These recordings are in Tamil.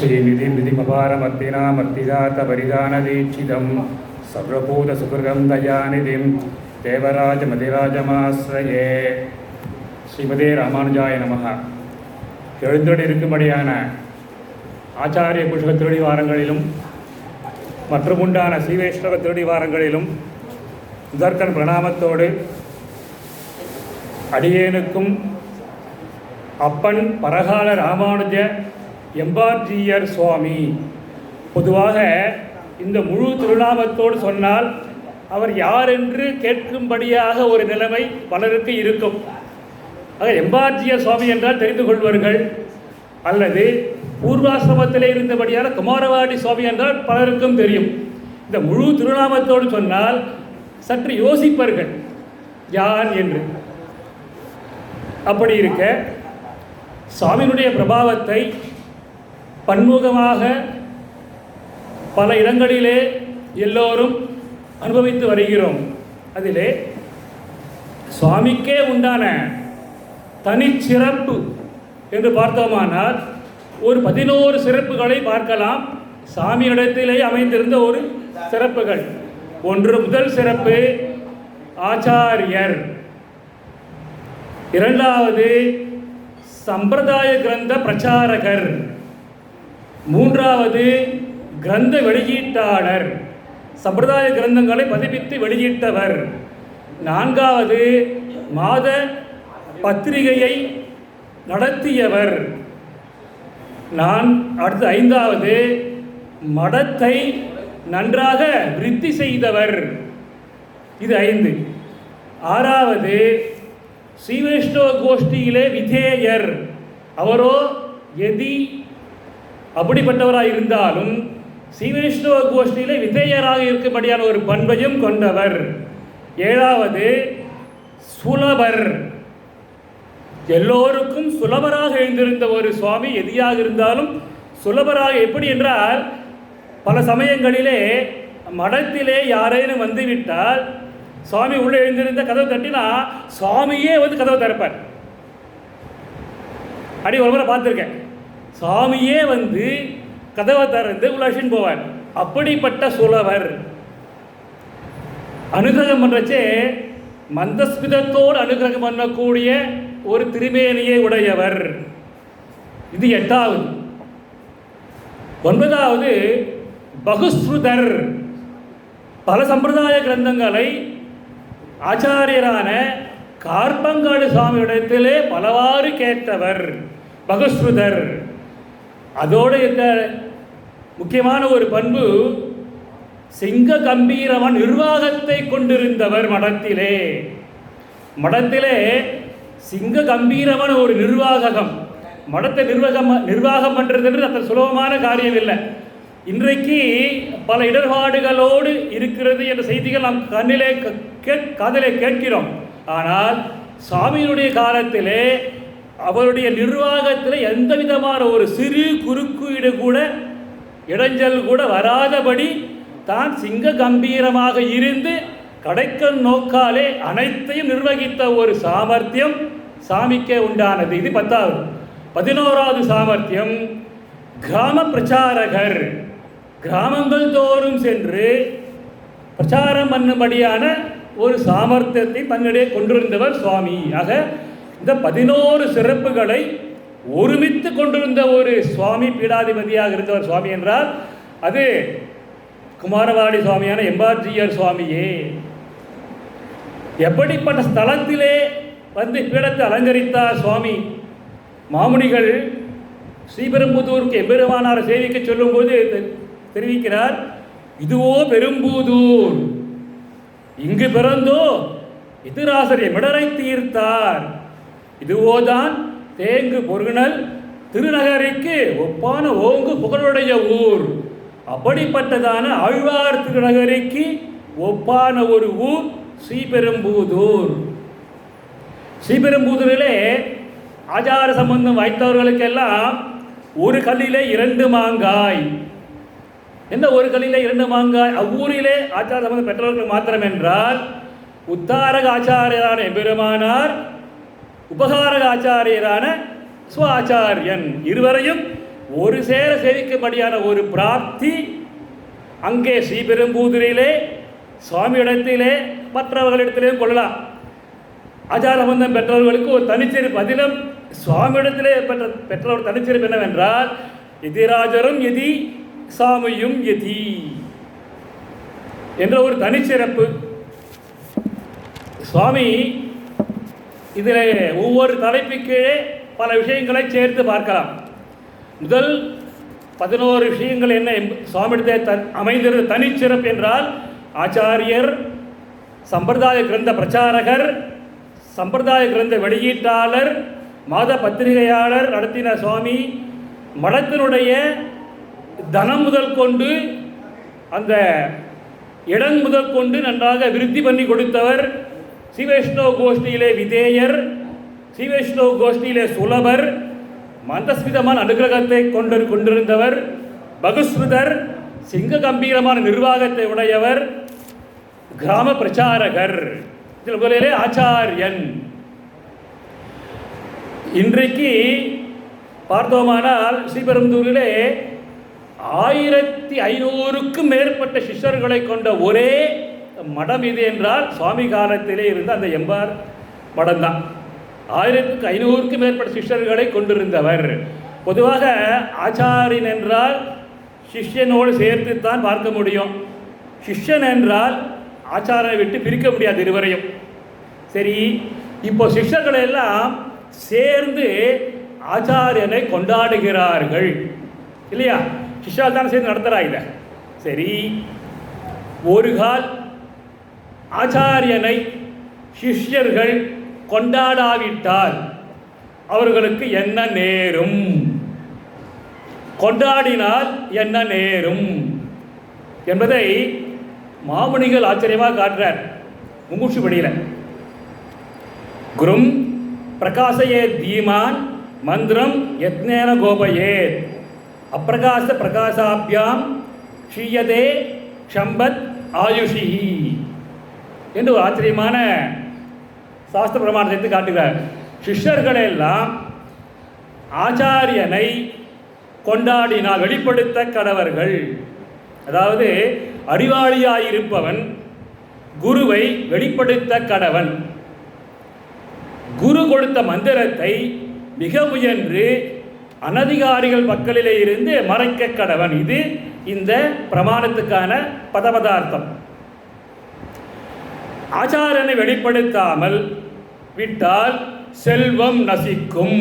श्रीनिधिं निधिमपारमर्तिनामर्तिदातपरिदानदीक्षितं सर्वभूतसुहृदं दयानिधिं தேவராஜமதிராஜமாசிரயே ஸ்ரீமதே ராமானுஜாய நமக எழுந்தொடி இருக்கும்படியான ஆச்சாரிய புஷ்ப திருடி வாரங்களிலும் மற்றும் உண்டான சீவைஷ்ணவ திருடி வாரங்களிலும் முதற்கண் பிரணாமத்தோடு அடியேனுக்கும் அப்பன் பரகால ராமானுஜ எம்பார்ஜியர் சுவாமி. பொதுவாக இந்த முழு திருநாமத்தோடு சொன்னால் அவர் யார் என்று கேட்கும்படியாக ஒரு நிலைமை பலருக்கு இருக்கும். ஆக எம்பார்ஜியர் சுவாமி என்றால் தெரிந்து கொள்வார்கள். அல்லது பூர்வாசிரமத்தில் இருந்தபடியான குமாரவாடி சுவாமி என்றால் பலருக்கும் தெரியும். இந்த முழு திருநாமத்தோடு சொன்னால் சற்று யோசிப்பார்கள். யார் என்று. அப்படி இருக்க சுவாமியினுடைய பிரபாவத்தை பன்முகமாக பல இடங்களிலே எல்லோரும் அனுபவித்து வருகிறோம். அதிலே சுவாமிக்கே உண்டான தனிச்சிறப்பு என்று பார்த்தோமானால் ஒரு பதினோரு சிறப்புகளை பார்க்கலாம். சாமியிடத்திலே அமைந்திருந்த ஒரு சிறப்புகள். ஒன்று முதல் சிறப்பு ஆச்சாரியர். இரண்டாவது சம்பிரதாய கிரந்த பிரச்சாரகர். மூன்றாவது கிரந்த வெளியீட்டாளர். சம்பிரதாய கிரந்தங்களை பதிப்பித்து வெளியிட்டவர். நான்காவது மாத பத்திரிகையை நடத்தியவர். நான் அடுத்து ஐந்தாவது மடத்தை நன்றாக விருத்தி செய்தவர். இது ஐந்து. ஆறாவது ஸ்ரீவைஷ்ணவ கோஷ்டியிலே விதேயர். அவரோ எதி அப்படிப்பட்டவராக இருந்தாலும் ஸ்ரீவைஷ்ணவ கோஷ்டியிலே விதேயராக இருக்கும்படியான ஒரு பண்பையும் கொண்டவர். ஏழாவது சுலபர். எல்லோருக்கும் சுலபராக எழுந்திருந்த ஒரு சுவாமி எதியாக இருந்தாலும் சுலபராக எப்படி என்றால் பல சமயங்களிலே மடத்திலே யாரேனும் வந்துவிட்டால் சுவாமி உள்ளே எழுந்திருந்த கதவை தட்டினா சுவாமியே வந்து கதவை திறப்பார். அடி ஒரு முறை பார்த்துருக்கேன். சாமியே வந்து கதவை திறந்து உலாஷின்னு போவார். அப்படிப்பட்ட சுலவர் அனுகிரகம் பண்ணுறச்சே மந்தஸ்மிதத்தோடு அனுகிரகம் பண்ணக்கூடிய ஒரு திருமேனியை உடையவர். இது எட்டாவது. ஒன்பதாவது பகுஸ்ருதர். பல சம்பிரதாய கிரந்தங்களை ஆச்சாரியரான கார்பங்காடு சுவாமியிடத்திலே பலவாறு கேட்டவர். பகுஸ்ருதர். அதோடு இந்த முக்கியமான ஒரு பண்பு சிங்க கம்பீரவன் நிர்வாகத்தை கொண்டிருந்தவர் மடத்திலே. மடத்திலே சிங்க கம்பீரவன் ஒரு நிர்வாகம் மடத்தை நிர்வாகம் நிர்வாகம் பண்ணுறதுன்றது அத்தனை சுலபமான காரியம் இல்லை. இன்றைக்கு பல இடர்பாடுகளோடு இருக்கிறது என்ற செய்திகள் நாம் கண்ணிலே கேட் காதலே கேட்கிறோம். ஆனால் சுவாமியினுடைய காலத்திலே அவருடைய நிர்வாகத்தில் எந்த விதமான ஒரு சிறு குறுக்கீடு கூட இடைஞ்சல் கூட வராதபடி தான் சிங்க கம்பீரமாக இருந்து கடைக்கல் நோக்காலே அனைத்தையும் நிர்வகித்த ஒரு சாமர்த்தியம் சாமிக்கே உண்டானது. இது பத்தாவது. பதினோராவது சாமர்த்தியம் கிராம பிரச்சாரகர் கிராமங்கள் தோறும் சென்று பிரச்சாரம் பண்ணும்படியான ஒரு சாமர்த்தியத்தை தன்னிடையே கொண்டிருந்தவர் சுவாமி. ஆக இந்த பதினோரு சிறப்புகளை ஒருமித்து கொண்டிருந்த ஒரு சுவாமி பீடாதிபதியாக இருந்தவர் சுவாமி என்றால் அது குமாரவாடி சுவாமியான எம்பார்ஜியர் சுவாமியே. எப்படிப்பட்ட ஸ்தலத்திலே வந்து பீடத்தை அலங்கரித்தார் சுவாமி? மாமுனிகள் ஸ்ரீபெரும்புதூருக்கு எம்பெருமானார் சேவிக்க சொல்லும்போது தெரிவிக்கிறார் இதுவோ பெரும்பூதூர் இங்கு பிறந்தோ எதிராசர் மிடரை தீர்த்தார். இதுவோதான் தேங்கு பொருணல் திருநகரிக்கு ஒப்பான ஓங்கு புகழுடைய ஊர். அப்படிப்பட்டதான ஆழ்வார் திருநகரிக்கு ஒப்பான ஒரு ஊர் ஸ்ரீபெரும்பூதூர். ஸ்ரீபெரும்பூதூரிலே ஆச்சார சம்பந்தம் வைத்தவர்களுக்கெல்லாம் ஒரு கல்லிலே இரண்டு மாங்காய். எந்த ஒரு கல்லிலே இரண்டு மாங்காய்? அவ்வூரிலே ஆச்சார சம்பந்தம் பெற்றவர்கள் மாத்திரம் என்றால் உத்தாரக ஆச்சாரியரான எம்பெருமானார் உபகாரக ஆச்சாரியரான சுவாச்சாரியன் இருவரையும் ஒரு சேர சேவிக்கும்படியான ஒரு பிராப்தி அங்கே ஸ்ரீபெரும்பூதிரிலே சுவாமியிடத்திலே மற்றவர்களிடத்திலேயும் கொள்ளலாம். ஆச்சாரபந்தம் பெற்றவர்களுக்கு ஒரு தனிச்சிறப்பு அதிலும் சுவாமியிடத்திலே பெற்ற பெற்ற ஒரு தனிச்சிறப்பு என்னவென்றால் எதிராஜரும் எதி சாமியும் எதி என்ற ஒரு தனிச்சிறப்பு. சுவாமி இதில் ஒவ்வொரு தலைப்பு கீழே பல விஷயங்களை சேர்த்து பார்க்கலாம். முதல் பதினோரு விஷயங்கள் என்ன சுவாமியிடத்தை தன் அமைந்திருந்த தனிச்சிறப்பு என்றால் ஆச்சாரியர் சம்பிரதாய கிரந்த பிரச்சாரகர் சம்பிரதாய கிரந்த வெளியீட்டாளர் மாத பத்திரிகையாளர் நடத்தின சுவாமி மடத்தினுடைய தனம் முதல் கொண்டு அந்த இடம் முதல் கொண்டு நன்றாக விருத்தி பண்ணி கொடுத்தவர் ஸ்ரீவைஷ்ணவ கோஷ்டியிலே விதேயர் சிவைஷ்ணவ் கோஷ்டியிலே சுலபர் மந்தஸ்மிதமான அனுகிரகத்தை கொண்டு கொண்டிருந்தவர் பகுஸ்மிதர் சிங்க கம்பீரமான நிர்வாகத்தை உடையவர் கிராம பிரச்சாரகர் இதில் முதலிலே ஆச்சாரியன். இன்றைக்கு பார்த்தோமானால் ஸ்ரீபெரும்புதூரிலே ஆயிரத்தி ஐநூறுக்கும் மேற்பட்ட சிஷ்யர்களை கொண்ட ஒரே மடம் இது என்றால் சுவாமி காலத்திலே இருந்த அந்த எம்பார் மடம் தான் ஆயிரத்துக்கு ஐநூறுக்கு மேற்பட்ட சிஷ்யர்களை கொண்டிருந்தவர். பொதுவாக ஆச்சாரியன் என்றால் சிஷ்யனோடு சேர்த்து தான் பார்க்க முடியும். சிஷ்யன் என்றால் ஆச்சாரனை விட்டு பிரிக்க முடியாது இருவரையும். சரி இப்போ சிஷ்யர்கள் எல்லாம் சேர்ந்து ஆச்சாரியனை கொண்டாடுகிறார்கள். இல்லையா? சிஷ்யால் தானே சேர்ந்து நடத்துகிறா இதை. சரி ஒரு கால் ஆச்சாரியனை சிஷ்யர்கள் கொண்டாடாவிட்டால் அவர்களுக்கு என்ன நேரும்? கொண்டாடினால் என்ன நேரும்? என்பதை மாமுனிகள் ஆச்சரியமாக காட்டுறார் முமுட்சு படியில். குரும் பிரகாசயே தீமான் மந்திரம் யத்னேன கோபயே அப்பிரகாச பிரகாசாபியாம் ஷீயதே ஷம்பத் ஆயுஷி. என்று ஒரு ஆச்சரியமான சாஸ்திர பிரமாணத்தை எடுத்து காட்டுகிறார். சிஷ்யர்களெல்லாம் ஆச்சாரியனை கொண்டாடினால் வெளிப்படுத்த கடவர்கள். அதாவது அறிவாளியாயிருப்பவன் குருவை வெளிப்படுத்த கடவன். குரு கொடுத்த மந்திரத்தை மிக முயன்று அனதிகாரிகள் மக்களிலே இருந்து மறைக்க கடவன். இது இந்த பிரமாணத்துக்கான பதபதார்த்தம். ஆச்சாரனை வெளிப்படுத்தாமல் விட்டால் செல்வம் நசிக்கும்.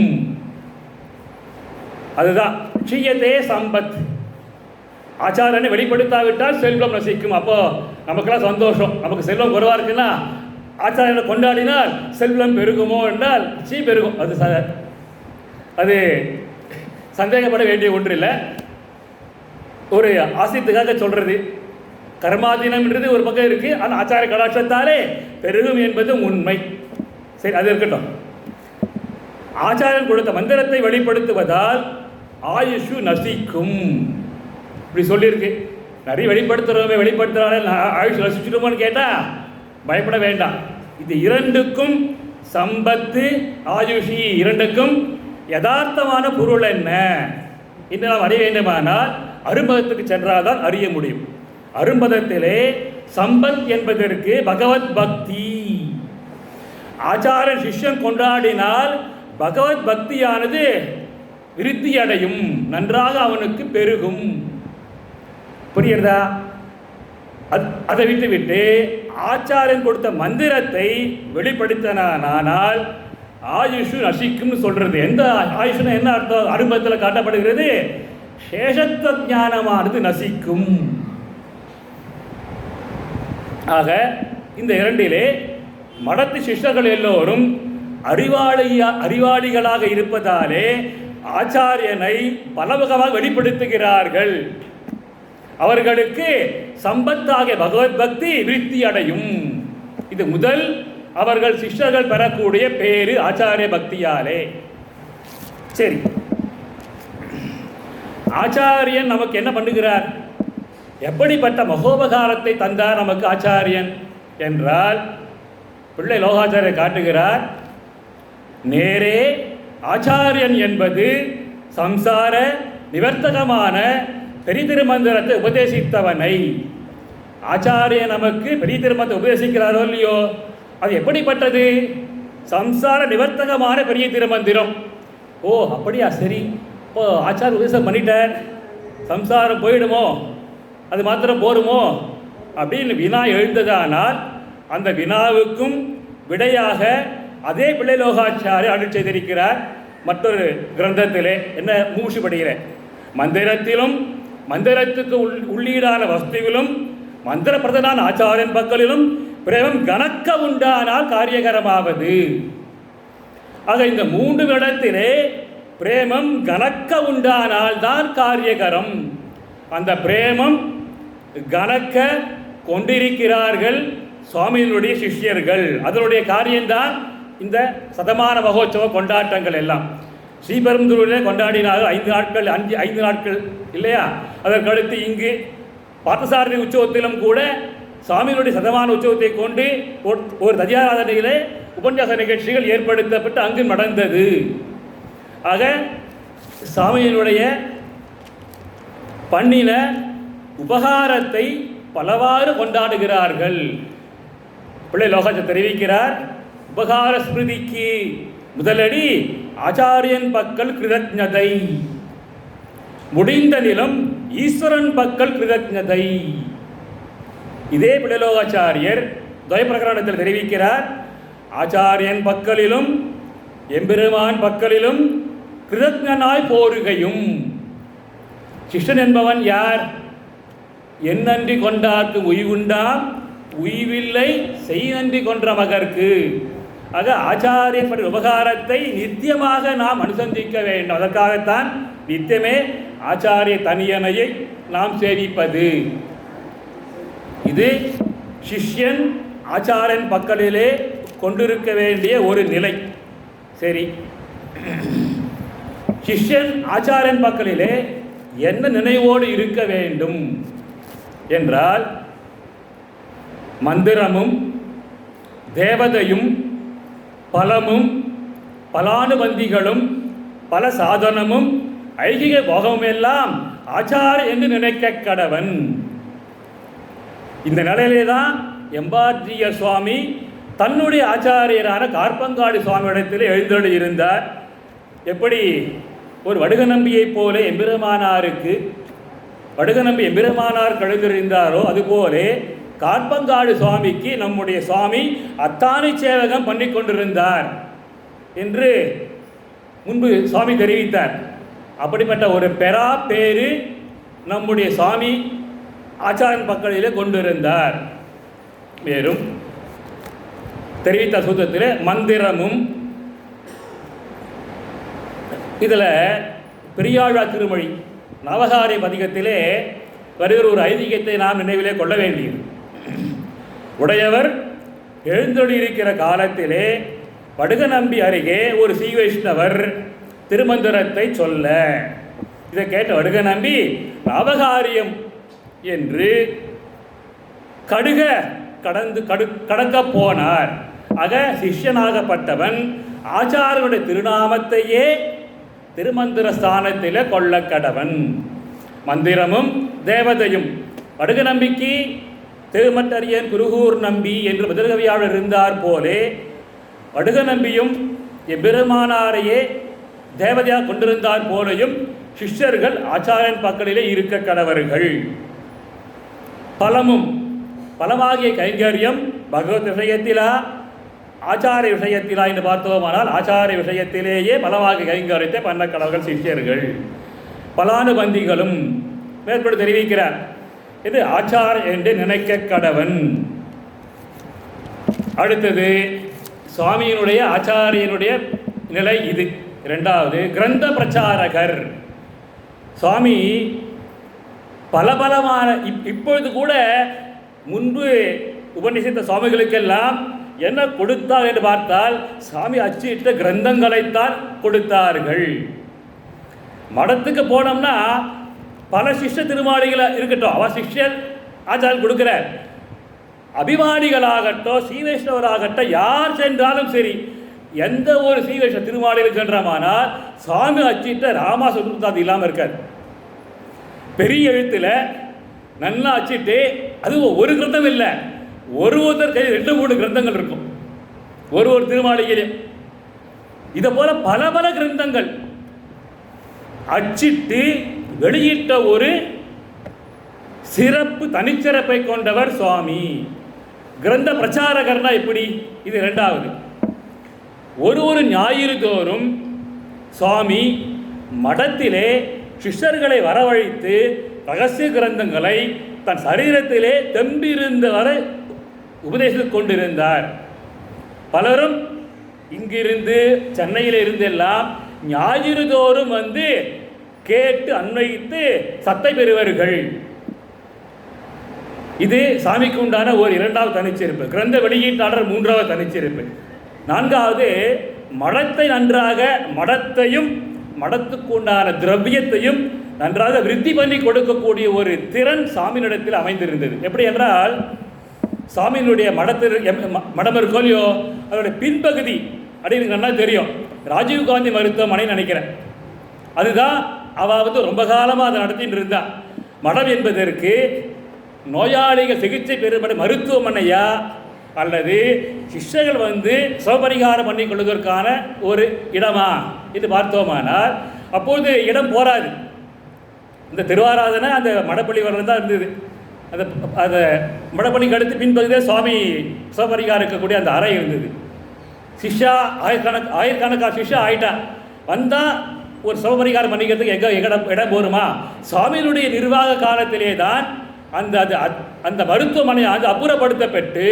அதுதான். க்ஷீயத்தே சம்பத். ஆச்சாரனை வெளிப்படுத்தாவிட்டால் செல்வம் நசிக்கும். அப்போ நமக்கெல்லாம் சந்தோஷம். நமக்கு செல்வம் குறைவா இருக்குன்னா ஆச்சாரனை கொண்டாடினால் செல்வம் பெருகுமோ என்றால் சீ பெருகும். அது ச அது சந்தேகப்பட வேண்டிய ஒன்று இல்லை ஒரு ஆசியத்துக்காக சொல்கிறது கர்மாதீனம்ன்றது ஒரு பக்கம் இருக்குது ஆனால் ஆச்சார கடாட்சத்தாலே பெருகும் என்பது உண்மை. சரி அது இருக்கட்டும். ஆச்சாரம் கொடுத்த மந்திரத்தை வெளிப்படுத்துவதால் ஆயுஷு நசிக்கும். இப்படி சொல்லியிருக்கு. நிறைய வெளிப்படுத்துகிறோமே வெளிப்படுத்துகிறாரே ஆயுஷ் நசிச்சிடுமோன்னு கேட்டால் பயப்பட வேண்டாம். இது இரண்டுக்கும் சம்பத்து ஆயுஷி இரண்டுக்கும் யதார்த்தமான பொருள் என்ன? இன்று நாம் அறிய வேண்டுமானால் அரும்பதத்துக்கு சென்றால்தான் அறிய முடியும். அரும்பதத்திலே சம்பத் என்பதற்கு பகவத் பக்தி. ஆச்சார சிஷ்யன் கொண்டாடினால் பகவத் பக்தியானது விருத்தி அடையும் நன்றாக அவனுக்கு பெருகும். புரியுறதா அத்- அதை விட்டுவிட்டு ஆச்சாரியன் கொடுத்த மந்திரத்தை வெளிப்படுத்தினானால் ஆயுஷு நசிக்கும்னு சொல்றது. எந்த ஆயுஷுன்னு என்ன அர்த்தம்? அனுபவத்தில் காட்டப்படுகிறது. சேஷத்துவ ஞானமானது நசிக்கும். ஆக இந்த இரண்டிலே மடத்து சிஷ்யர்கள் எல்லோரும் அறிவாளியா அறிவாளிகளாக இருப்பதாலே ஆச்சாரியனை பலவகமாக வெளிப்படுத்துகிறார்கள். அவர்களுக்கு சம்பத்தாக பகவத் பக்தி விருத்தி அடையும். இது முதல் அவர்கள் சிஷ்யர்கள் பெறக்கூடிய பேரு ஆச்சாரிய பக்தியாலே. சரி. ஆச்சாரியன் நமக்கு என்ன பண்ணுகிறார்? எப்படிப்பட்ட மகோபகாரத்தை தந்தார் நமக்கு ஆச்சாரியன் என்றால் பிள்ளை லோகாச்சாரியர் காட்டுகிறார் நேரே ஆச்சாரியன் என்பது சம்சார நிவர்த்தகமான பெரிய திருமந்திரத்தை உபதேசித்தவனை. ஆச்சாரிய நமக்கு பெரிய திருமத்தை உபதேசிக்கிறாரோ இல்லையோ? அது எப்படிப்பட்டது? சம்சார நிவர்த்தகமான பெரிய திருமந்திரம் ஓ அப்படியா? சரி. இப்போ ஆச்சார் உபதேசம் பண்ணிட்டார். சம்சாரம் போயிடுமோ? அது மாத்திரம் போருமோ? அப்படின்னு வினா எழுந்ததானால் அந்த வினாவுக்கும் விடையாக அதே பிள்ளைலோகாச்சாரி அருள் செய்திருக்கிறார் மற்றொரு கிரந்தத்திலே. என்ன? மூச்சு படுகிறேன் மந்திரத்திலும் மந்திரத்துக்கு உள் உள்ளீடான வஸ்துவிலும் மந்திர பிரதனான ஆச்சாரியன் பக்கலிலும் பிரேமம் கணக்க உண்டானால் காரியகரமாவது. ஆக இந்த மூன்று இடத்திலே பிரேமம் கணக்க உண்டானால் தான் காரியகரம். அந்த பிரேமம் கணக்க கொண்டிருக்கிறார்கள் சுவாமியினுடைய சிஷ்யர்கள். அதனுடைய காரியம்தான் இந்த சதமான மகோத்சவ கொண்டாட்டங்கள் எல்லாம். ஸ்ரீபெரும்புதூரிலே கொண்டாடினார்கள். ஐந்து நாட்கள் அஞ்சு ஐந்து நாட்கள் இல்லையா? அதற்கடுத்து இங்கு பார்த்தசாரதி உற்சவத்திலும் கூட சுவாமியினுடைய சதமான உற்சவத்தை கொண்டு ஒரு- ஒரு உபன்யாச நிகழ்ச்சிகள் ஏற்படுத்தப்பட்டு அங்கு நடந்தது. ஆக சாமியினுடைய பண்ணின உபகாரத்தை பலவாறு கொண்டாடுகிறார்கள். பிள்ளை லோகத்தை தெரிவிக்கிறார் உபகார ஸ்மிருதிக்கு முதலடி ஆச்சாரியன் பக்கல் கிருதஜதை முடிந்த நிலம் ஈஸ்வரன் பக்கல் கிருதஜதை இதே பிள்ளலோகாச்சாரியர் துவயப்பிரகரணத்தில் தெரிவிக்கிறார் ஆச்சாரியன் பக்கலிலும் எம்பெருமான் பக்கலிலும் கிருதஜனாய் போருகையும். சிஷ்டன் என்பவன் யார்? என் நன்றி கொண்டார்க்கு உய்வுண்டாம் உய்வில்லை செய் நன்றி கொன்ற மகர்க்கு. ஆக ஆச்சாரியப்படி உபகாரத்தை நித்தியமாக நாம் அனுசந்திக்க வேண்டும். அதற்காகத்தான் நித்தியமே ஆச்சாரிய தனியனையை நாம் சேவிப்பது. இது சிஷ்யன் ஆச்சாரன் பக்கலிலே கொண்டிருக்க வேண்டிய ஒரு நிலை. சரி. சிஷ்யன் ஆச்சாரன் பக்கலிலே என்ன நினைவோடு இருக்க வேண்டும்? என்றால் மந்திரமும் தேவதையும் பலமும் பலானுபந்திகளும் பல சாதனமும் ஐகிக போகமும் எல்லாம் ஆச்சார என்று நினைக்க கடவன். இந்த நிலையிலே தான் எம்பார்ஜிய சுவாமி தன்னுடைய ஆச்சாரியரான கார்பங்காடு சுவாமியிடத்தில் எழுந்தொழி இருந்தார் எப்படி? ஒரு வடுக நம்பியைப் போல எம்பெருமானாருக்கு வடுக நம்பி எம்பெருமானார் கழுந்திருந்தாரோ அதுபோலே கார்பங்காடு சுவாமிக்கு நம்முடைய சுவாமி அத்தானை சேவகம் பண்ணி கொண்டிருந்தார் என்று முன்பு சுவாமி தெரிவித்தார். அப்படிப்பட்ட ஒரு பெறா பேரு நம்முடைய சுவாமி ஆச்சாரன் பக்கத்தில் கொண்டிருந்தார். மேலும் தெரிவித்த சூத்திரத்தில் மந்திரமும் இதில் பெரியாழ்வார் திருமொழி நவகாரி பதிகத்திலே வருகிற ஒரு ஐதீகத்தை நாம் நினைவிலே கொள்ள வேண்டியது. உடையவர் எழுந்தொழியிருக்கிற காலத்திலே படுக நம்பி அருகே ஒரு ஸ்ரீ வைஷ்ணவர் திருமந்திரத்தை சொல்ல. இதை கேட்ட வடுக நம்பி நவகாரியம் என்று கடுக கடந்து கடு கடக்க போனார். ஆக சிஷ்யனாகப்பட்டவன் ஆச்சாரனுடைய திருநாமத்தையே திருமந்திர ஸ்தானத்தில் கொள்ளக்கடவன் மந்திரமும் தேவதையும். வடுக நம்பிக்கு திருமட்டரியன் குருகூர் நம்பி என்று முதல்கவியாளர் இருந்தார் போலே வடுக நம்பியும் எம்பெருமானாரையே தேவதையாக கொண்டிருந்தார் போலையும் சிஷ்யர்கள் ஆச்சாரியன் பக்கலிலே இருக்க கடவர்கள். பலமும் பலமாகிய கைங்கரியம் பகவத் விஷயத்திலா ஆச்சாரிய விஷயத்திலா என்று பார்த்தோமானால் ஆச்சாரிய விஷயத்திலேயே பலமாகிய கைங்கரித்த பன்னக்கடவர்கள் கடவர்கள் சிஷ்யர்கள் பலானுபந்திகளும் மேற்கொண்டு தெரிவிக்கிறார். இது ஆச்சார என்று நினைக்க கடவன். அடுத்தது சுவாமியினுடைய ஆச்சாரியனுடைய நிலை இது. இரண்டாவது கிரந்த பிரச்சாரகர். சுவாமி பலபலமான இப் இப்பொழுது கூட முன்பு உபநிஷத்த சுவாமிகளுக்கெல்லாம் என்ன கொடுத்தார் என்று பார்த்தால் சாமி அச்சிட்ட கிரந்தங்களைத்தான் கொடுத்தார்கள். மடத்துக்கு போனோம்னா பல சிஷ்ய திருமாளிகளை இருக்கட்டும் அவ சிஷ்யர் ஆச்சாரியன் கொடுக்குறார். அபிமானிகளாகட்டும் சீவைஷ்ணவராகட்டும் யார் சென்றாலும் சரி எந்த ஒரு சீவைஷ்ண திருமாளிகள் சென்றமானால் சாமி அச்சிட்ட ராமா சொல்றது அது இல்லாமல் இருக்காது பெரிய எழுத்தில் நல்லா அச்சிட்டு அது ஒரு கிரந்தம் இல்லை. ஒரு ஒருத்தர் கையில் ரெண்டு மூணு கிரந்தங்கள் இருக்கும். ஒரு ஒரு திருமாளிகையிலே. இதை போல பல பல கிரந்தங்கள். அச்சிட்டு வெளியிட்ட ஒரு சிறப்பு தனிச்சிறப்பை கொண்டவர் சுவாமி. கிரந்த பிரச்சாரகர்னா எப்படி? இது ரெண்டாவது ஒரு ஒரு ஞாயிறு தோறும் சுவாமி மடத்திலே சிஷ்யர்களை வரவழைத்து ரகசிய கிரந்தங்களை தன் சரீரத்திலே தெம்பிருந்தவரை உபதேசித்துக் கொண்டிருந்தார் பலரும் இங்கிருந்து சென்னையில் இருந்தெல்லாம் ஞாயிறு தோறும் வந்து கேட்டு அன்வைத்து சத்தை பெறுவார்கள். இது சாமிக்கு உண்டான ஒரு இரண்டாவது தனிச்சிருப்பு கிரந்த வெளியீட்டாளர் மூன்றாவது தனிச்சிருப்பு நான்காவது மடத்தை நன்றாக மடத்தையும் மடத்துக்கு உண்டான திரவியத்தையும் நன்றாக விருத்தி பண்ணி கொடுக்கக்கூடிய ஒரு திறன் சாமியினிடத்தில் அமைந்திருந்தது. எப்படி என்றால் சாமியினுடைய மடத்தில் ம- மடம் இருக்கோ இல்லையோ அதோட பின்பகுதி அப்படின்னு நல்லா தெரியும். ராஜீவ்காந்தி மருத்துவமனை நினைக்கிறேன். அதுதான் அவ வந்து ரொம்ப காலமாக அதை நடத்திட்டு இருந்தா. மடம் என்பதற்கு நோயாளிகள் சிகிச்சை பெறும்படி மருத்துவமனையா அல்லது சிஷ்யர்கள் வந்து சிவபரிகாரம் பண்ணி கொள்வதற்கான ஒரு இடமா என்று பார்த்தோமானால் அப்போது இடம் போராது இந்த திருவாராதனை அந்த மடப்பள்ளி வரலாம் தான் இருந்தது. அந்த அதை மடப்பள்ளிக்கு அடுத்து பின்பகுதியே சுவாமி சிவபரிகாரம் இருக்கக்கூடிய அந்த அறை இருந்தது. சிஷ்யா ஆயிரக்கணக்கு ஆயிரக்கணக்காக சிஷ்யா ஆயிட்டா. வந்தால் ஒரு சிவபரிகாரம் பண்ணிக்கிறதுக்கு எங்கே இடம் இடம் போருமா? சுவாமியினுடைய நிர்வாக காலத்திலே தான் அந்த அது அந்த மருத்துவமனை அது அப்புறப்படுத்தப்பட்டு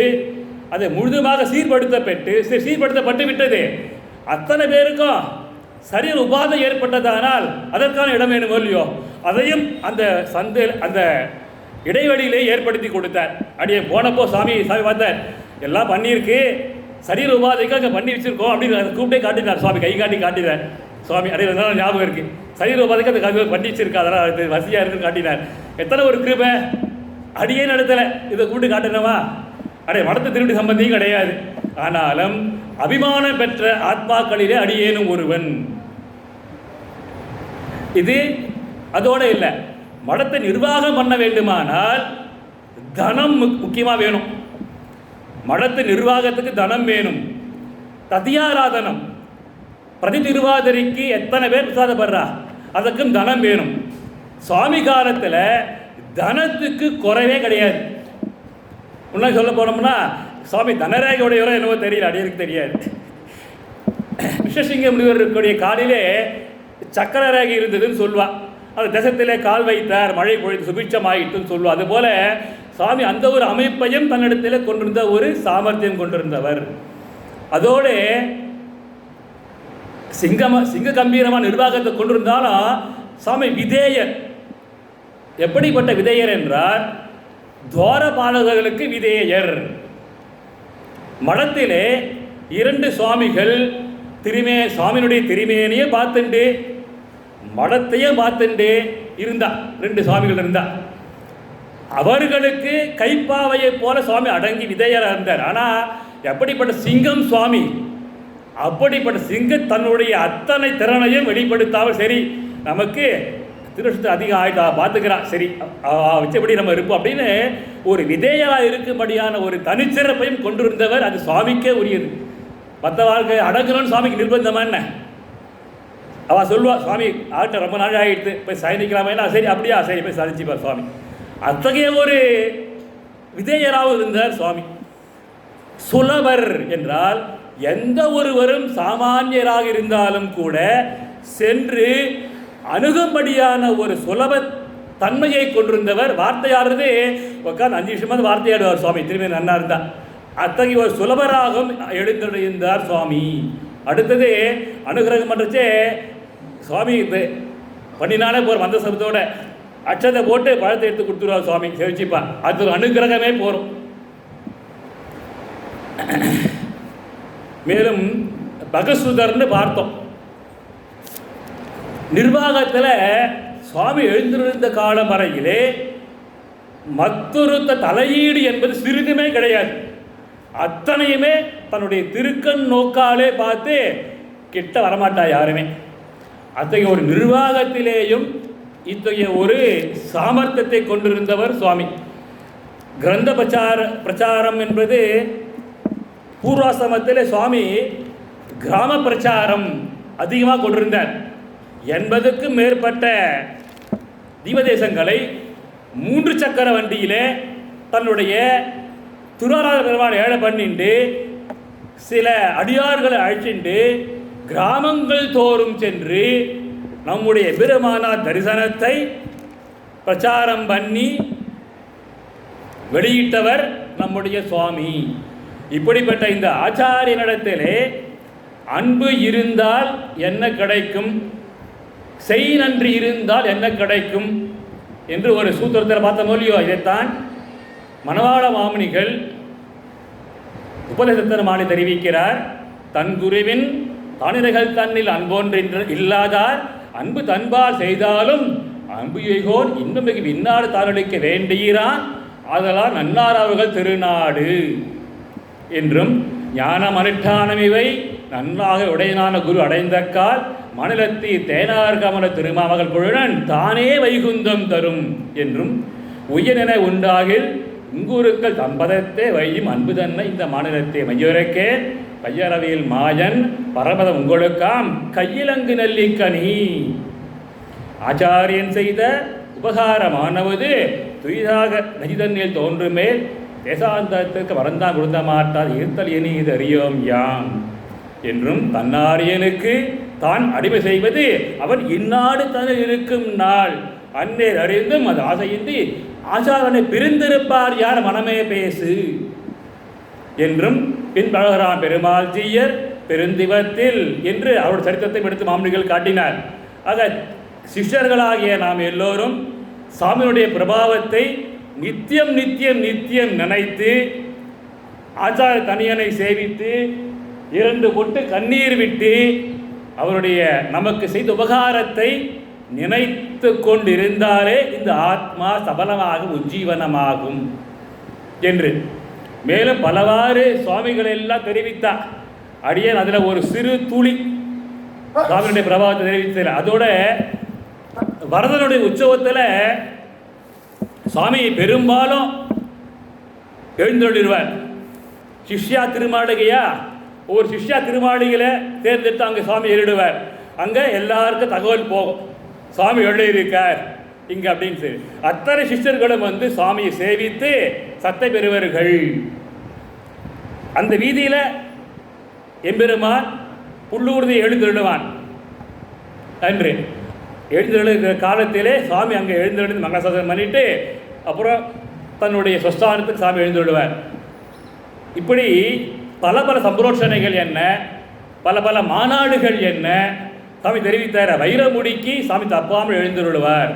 அதை முழுதுமாக சீர்படுத்தப்பட்டு சீ- சீர்படுத்தப்பட்டு விட்டது. அத்தனை பேருக்கும் சரீர உபாதை ஏற்பட்டதானால் அதற்கான இடம் வேணும் இல்லையோ? அதையும் அந்த சந்தையில் அந்த இடைவெளியிலே ஏற்படுத்தி கொடுத்தார். அடியே போனப்போ சாமி சாமி பார்த்தார் எல்லாம் பண்ணியிருக்கு. சரீர உபாதைக்கு அங்கே பண்ணி வச்சிருக்கோம். அப்படின்னு அதை கூப்பிட்டே காட்டினார். சுவாமி கை காட்டி காட்டினார். சுவாமி அடைய அதெல்லாம் ஞாபகம் இருக்கு. சரீர உபாதைக்கு அந்த கதை பண்ணி வச்சிருக்கா அதெல்லாம் அது வசதியாக இருக்குன்னு காட்டினார். எத்தனை ஒரு கிருபை. அடியே நடத்தலை. இதை கூப்பிட்டு காட்டினவா அடைய மடத்து திருடி சம்பந்தியும் கிடையாது. ஆனாலும் அபிமானம் பெற்ற ஆத்மாக்களிலே அடியேனும் ஒருவன். இது அதோட இல்லை. மடத்தை நிர்வாகம் பண்ண வேண்டுமானால் தனம் முக்கியமாக வேணும். மடத்து நிர்வாகத்துக்கு தனம் வேணும். ததியாராதனம் பிரதி திருவாதிரைக்கு எத்தனை பேர் பிரசாதப்படுறா? அதுக்கும் தனம் வேணும். சுவாமி காலத்தில் தனத்துக்கு குறைவே கிடையாது. இன்னும் சொல்ல போனோம்னா சுவாமி தனரேகையுடையவரோ என்னவோ தெரியல அடியருக்கு தெரியாது. விஸ்வசிங்க முனிவர் இருக்கக்கூடிய காலிலே சக்கர ரேகை இருந்ததுன்னு சொல்லுவாள் அந்த தேசத்திலே கால் வைத்தார் மழை பொழித்து சுபிட்சமாயிட்டுன்னு சொல்லுவோம் அதுபோல சுவாமி அந்த ஒரு அமைப்பையும் தன்னிடத்தில் கொண்டிருந்த ஒரு சாமர்த்தியம் கொண்டிருந்தவர். அதோடு சிங்கம சிங்க கம்பீரமான நிர்வாகத்தை கொண்டிருந்தாலும் சாமி விதேயர். எப்படிப்பட்ட விதேயர் என்றால் துவாரபாலகர்களுக்கு விதேயர். மடத்திலே இரண்டு சுவாமிகள் திருமே சுவாமியினுடைய திருமேனியே பார்த்துண்டு மடத்தையே பார்த்துண்டு இருந்தா ரெண்டு சுவாமிகள் இருந்தா. அவர்களுக்கு கைப்பாவையைப் போல சுவாமி அடங்கி விதையராக இருந்தார். ஆனால் எப்படிப்பட்ட சிங்கம் சுவாமி அப்படிப்பட்ட சிங்கம் தன்னுடைய அத்தனை திறனையும் வெளிப்படுத்தாமல் சரி நமக்கு திருஷ்டத்தை அதிகம் ஆகிட்டா பார்த்துக்கிறான் சரி வச்சபடி நம்ம இருப்போம் அப்படின்னு ஒரு விதேயராக இருக்கும்படியான ஒரு தனிச்சிறப்பையும் கொண்டிருந்தவர் அது சுவாமிக்கே உரியது. மற்ற வாழ்க்கை அடங்கணும்னு சுவாமிக்கு நிர்பந்தமா என்ன? அவள் சொல்லுவா சுவாமி ஆட்ட ரொம்ப நாள் ஆகிடுது போய் சயனிக்கலாமே? சரி அப்படியா சரி போய் சாதிச்சுப்பார் சுவாமி. அத்தகைய ஒரு விதேயராக இருந்தார் சுவாமி. சுலபர் என்றால் எந்த ஒருவரும் சாமானியராக இருந்தாலும் கூட சென்று அணுகும்படியான ஒரு சுலப தன்மையை கொண்டிருந்தவர் வார்த்தையாடுறது உட்காந்து அஞ்சு நிமிஷமாக வார்த்தையாடுவார் சுவாமி திரும்பி நன்னா இருந்தார் அத்தகைய ஒரு சுலபராகவும் எழுந்திருந்தார் சுவாமி. அடுத்தது அனுகிரகம் பண்ணுறச்சே சுவாமி இது பண்ணினாலே போகிற மந்த சபத்தோட அச்சத்தை போட்டு பழத்தை எடுத்து கொடுத்துருவா சுவாமி செவிச்சிப்பா. அது ஒரு அனுகிரகமே போகிறோம் மேலும் பகசுதர்னு பார்த்தோம். நிர்வாகத்தில் சுவாமி எழுந்திருந்த காலம் வரையிலே மத்தொருத்த தலையீடு என்பது சிறிதுமே கிடையாது. அத்தனையுமே தன்னுடைய திருக்கண் நோக்காலே பார்த்து கிட்ட வரமாட்டா யாருமே. அத்தகைய ஒரு நிர்வாகத்திலேயும் இத்தகைய ஒரு சாமர்த்தியத்தை கொண்டிருந்தவர் சுவாமி. கிரந்த பிரச்சார பிரச்சாரம் என்பது பூர்வாசிரமத்தில் சுவாமி கிராம பிரச்சாரம் அதிகமாக கொண்டிருந்தார். எண்பதுக்கும் மேற்பட்ட தீபதேசங்களை மூன்று சக்கர வண்டியிலே தன்னுடைய திருவாரூர் பெருமாள் ஏழை பண்ணிட்டு சில அடியார்களை அழைச்சிண்டு கிராமங்கள் தோறும் சென்று நம்முடைய பெருமானார் தரிசனத்தை பிரச்சாரம் பண்ணி வெளியிட்டவர் நம்முடைய சுவாமி. இப்படிப்பட்ட இந்த ஆச்சாரியனிடத்திலே அன்பு இருந்தால் என்ன கிடைக்கும்? செய் நன்றி இருந்தால் என்ன கிடைக்கும்? என்று ஒரு சூத்திரத்தில் பார்த்த மொழியோ இதைத்தான் மணவாள மாமுனிகள் மாலை தெரிவிக்கிறார். தன் குருவின் தனிரைகள் தன்னில் அன்பொன்று இல்லாதார் அன்பு தன்பால் செய்தாலும் அன்பு எய்கோன் இன்னும் மிக விண்ணாடு தாரளிக்க வேண்டியிரான் ஆதலால் நன்னார் அவர்கள் திருநாடு. என்றும் ஞானம் அனுஷ்டானம் இவை நன்றாக உடையனான குரு அடைந்தக்கால் மாநிலத்தி தேனார் கமல திருமாமகள் பொழுடன் தானே வைகுந்தம் தரும் என்றும் உயரென உண்டாகில் உங்குருக்கள் தம்பதத்தை வையும் அன்பு தன்னை இந்த மாநிலத்தை மையுரைக்கே கையறவியில் மாயன் பரமதம் உங்களுக்காம் கையிலங்கு நெல்லிக்கனி. ஆச்சாரியன் செய்த உபகாரமானவது துயிதாக நஜிதன்னில் தோன்றுமே தேசாந்தத்திற்கு வரந்தான் கொடுத்த மாட்டால் இருத்தல் இனி இது அறியோம் யாம். என்றும் தன்னாரியனுக்கு தான் அடிமை செய்வது அவன் இந்நாடு தன இருக்கும் நாள். அன்னேர் அறிந்தும் அது ஆசையின்றி ஆச்சாரனை பிரிந்திருப்பார் யார் மனமே பேசு. என்றும் பின்பழகிறான் பெருமாள் ஜீயர் பெருந்திவத்தில் என்று அவருடைய சரித்திரத்தை எடுத்து மாமனிகள் காட்டினார். ஆக சிஷ்யர்களாகிய நாம் எல்லோரும் சாமியினுடைய பிரபாவத்தை நித்தியம் நித்தியம் நித்தியம் நினைத்து ஆச்சார தனியனை சேவித்து இரண்டு பொட்டு கண்ணீர் விட்டு அவருடைய நமக்கு செய்த உபகாரத்தை நினைத்து கொண்டிருந்தாலே இந்த ஆத்மா சபலமாகும் உஜ்ஜீவனமாகும் என்று. மேலும் பலவாறு சுவாமிகள் எல்லாம் தெரிவித்தார் அடியேன் அதில் ஒரு சிறு துளி. சுவாமியுடைய பிரபாவத்தை தெரிவித்ததில் அதோட வரதனுடைய உற்சவத்தில் சுவாமி பெரும்பாலும் எழுந்தொழிடுவார் சிஷ்யா திருமாளிகையா? ஒரு சிஷ்யா திருமாளிகையில் தேர்ந்தெடுத்து அங்கே சுவாமி எழுடுவார் அங்கே எல்லாருக்கும் தகவல் போகும். சுவாமி எழுதியிருக்கார். இங்கே அப்படின்னு சொல்லி. அத்தனை சிஷ்டர்களும் வந்து சுவாமியை சேவித்து சத்தை பெறுவர்கள் அந்த வீதியில் எம்பெருமான் புல்லூர்தியை எழுந்திருடுவான் என்று எழுந்தெழுகிற காலத்திலே சுவாமி அங்கே எழுந்தெழுந்து மங்களாசாசனம் பண்ணிட்டு அப்புறம் தன்னுடைய சொஸ்தானத்துக்கு சாமி எழுந்துவிடுவார் இப்படி பல பல சம்பரோஷணைகள் என்ன பல பல மாநாடுகள் என்ன சாமி தெரிவித்தார். வைரமுடிக்கு சாமி தப்பாமல் எழுந்துவிடுவார்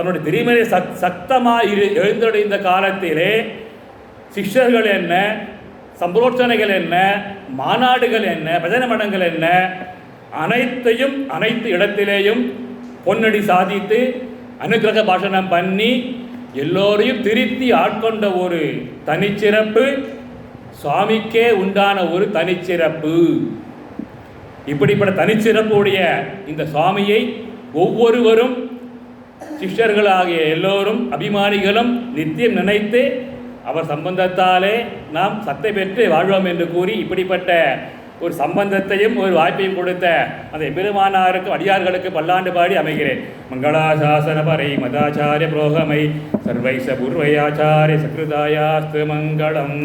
தன்னுடைய திருமலை சக் சக்தமாக இரு எழுந்தடைந்த காலத்திலே சிஷ்யர்கள் என்ன சம்பரோச்சனைகள் என்ன மாநாடுகள் என்ன பஜன மடங்கள் என்ன அனைத்தையும் அனைத்து இடத்திலேயும் பொன்னடி சாதித்து அனுக்கிரக பாஷணம் பண்ணி எல்லோரையும் திருத்தி ஆட்கொண்ட ஒரு தனிச்சிறப்பு சுவாமிக்கே உண்டான ஒரு தனிச்சிறப்பு. இப்படிப்பட்ட தனிச்சிறப்புடைய இந்த சுவாமியை ஒவ்வொருவரும் சிஷ்யர்களாகிய எல்லோரும் அபிமானிகளும் நித்தியம் நினைத்து அவர் சம்பந்தத்தாலே நாம் சத்தை பெற்று வாழ்வோம் என்று கூறி இப்படிப்பட்ட ஒரு சம்பந்தத்தையும் ஒரு வாய்ப்பையும் கொடுத்த அந்த பெருமானாருக்கு அடியார்களுக்கு பல்லாண்டு பாடி அமைகிறேன். மங்களாசாசன பரை மதாச்சாரிய புரோகமை சர்வைச பூர்வயாச்சாரிய சகிருதாயாஸ்து மங்களம்.